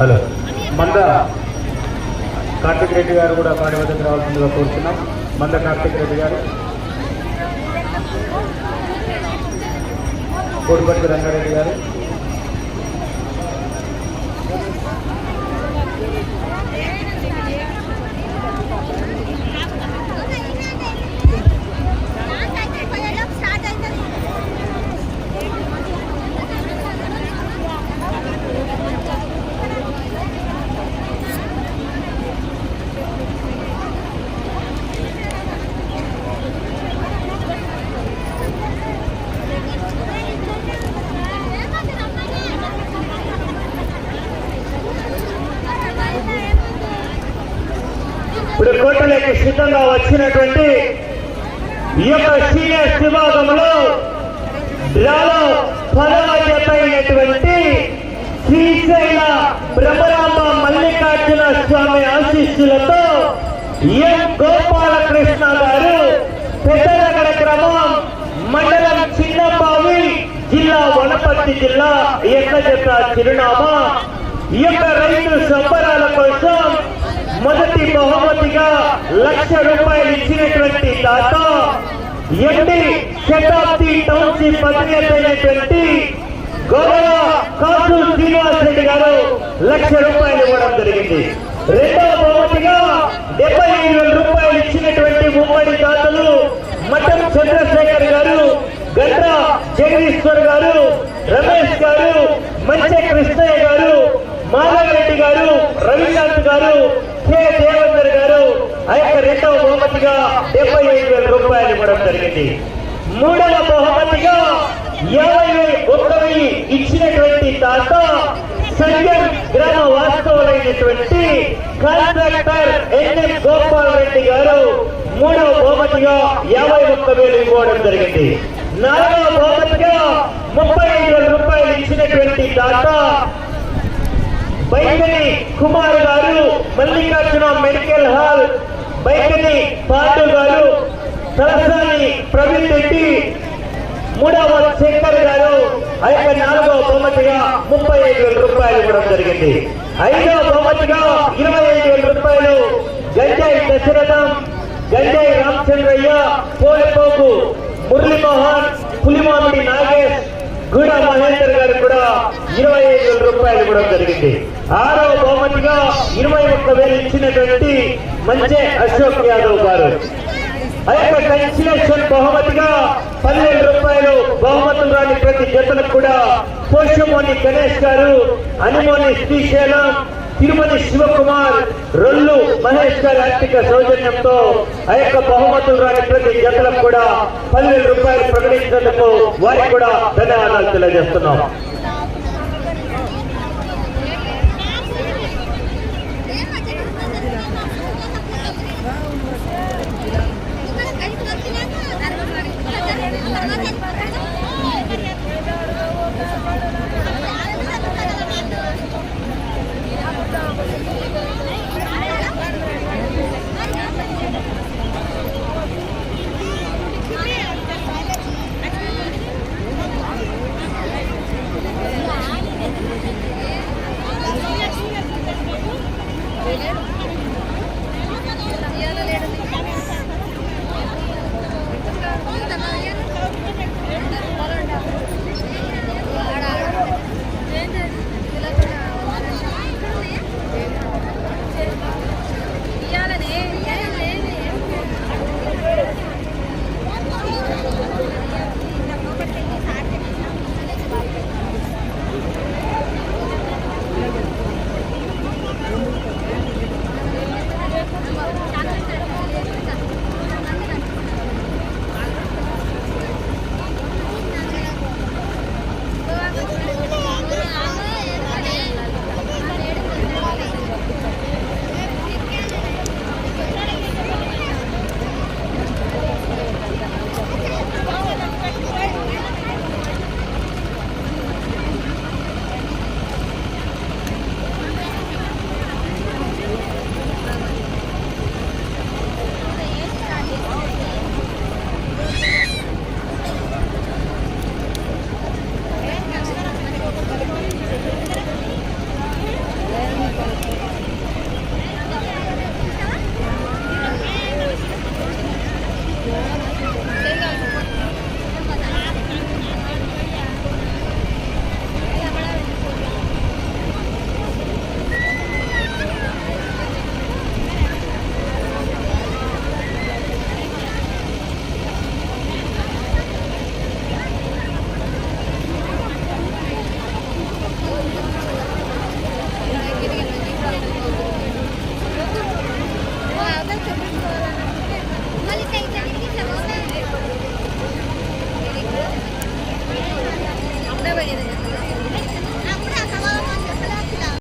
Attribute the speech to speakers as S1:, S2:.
S1: Hello. మంద కార్తిక్ రెడ్డి గారు కూడా కాడి వద్దకు రావాల్సిందిగా కోరుతున్నాం మంద కార్తిక్ రెడ్డి గారు. కోడిపట్టి రంగారెడ్డి గారు.
S2: ఇప్పుడు కోటలకు సిద్ధంగా వచ్చినటువంటి ఈ యొక్క సీనియర్స్ విభాగంలో డ్రాలో పదవ అయినటువంటి శ్రీశైల బ్రహ్మరామ మల్లికార్జున స్వామి ఆశీస్సులతో ఎం గోపాలకృష్ణ గారు పెద్దనగర క్రమం మండలం చిన్నపావి జిల్లా వనపర్తి జిల్లా ఎక్క చిరునామా. ఈ యొక్క రైతు సంబరాల కోసం మొదటి బహుమతిగా లక్ష రూపాయలు ఇచ్చినటువంటి దాత ఎండి శతాబ్ది టౌన్షిప్ అధినేత అయినటువంటి గౌరవ కాసు శ్రీనివాస్ రెడ్డి గారు లక్ష రూపాయలు ఇవ్వడం జరిగింది. రెండవ బహుమతిగా డెబ్బై ఐదు వేల రూపాయలు ఇచ్చినటువంటి ఉమ్మడి దాతలు మఠం చంద్రశేఖర్ గారు గండ్ర జగదీశ్వర్ గారు రమేష్ గారు మంచె కృష్ణయ్య గారు మాధవరెడ్డి గారు రవికాంత్ గారు కె దేవేందర్ గారు ఆ యొక్క రెండవ బహుమతిగా డెబ్బై ఐదు వేల రూపాయలు ఇవ్వడం జరిగింది. మూడవ బహుమతిగా ఇరవై ఒక్క వెయ్యి ఇచ్చినటువంటి తాత సంఘం గ్రామ వాస్తవులైనటువంటి కాంట్రాక్టర్ ఎన్ఎం గోపాల్ రెడ్డి గారు మూడవ బహుమతిగా యాభై ఒక్క వేలు ఇవ్వడం జరిగింది. నాలుగవ బహుమతిగా ముప్పై ఐదు వేల రూపాయలు ఇచ్చినటువంటి తాత బైకని కుమార్ గారు మల్లికార్జున మెడికల్ హాల్ బైకని పాండు గారు తలసాని ప్రవీణ్ రెడ్డి మూడవ శంకర్ గారు ఆ యొక్క నాలుగవ బహుమతిగా ముప్పై ఐదు వేల రూపాయలు ఇవ్వడం జరిగింది. ఐదవ బహుమతిగా ఇరవై ఐదు వేల రూపాయలు గంజాయి దశరథం గంజాయి రామచంద్రయ్య పోలిపోకు గూడా మహేందర్ గారు కూడా ఇరవై ఐదు వేల రూపాయలు ఇవ్వడం జరిగింది. ఆరవ బహుమతిగా ఇరవై ఒక్క వేలు ఇచ్చినటువంటి మంచి అశోక్ యాదవ్ గారు. ఆ యొక్క కన్సిలేషన్ బహుమతిగా పన్నెండు రూపాయలు బహుమతులు రాని ప్రతి జతలకు కూడా పోషమోని గణేష్ గారు అనుమోని శ్రీశైలం తిరుమల శివకుమార్ రొల్లు మహేష్ గారి ఆర్థిక సౌజన్యంతో ఆ యొక్క బహుమతులు రాని ప్రతి జతలకు కూడా పదివేల రూపాయలు ప్రకటించినందుకు వారికి కూడా ధన్యవాదాలు తెలియజేస్తున్నాం.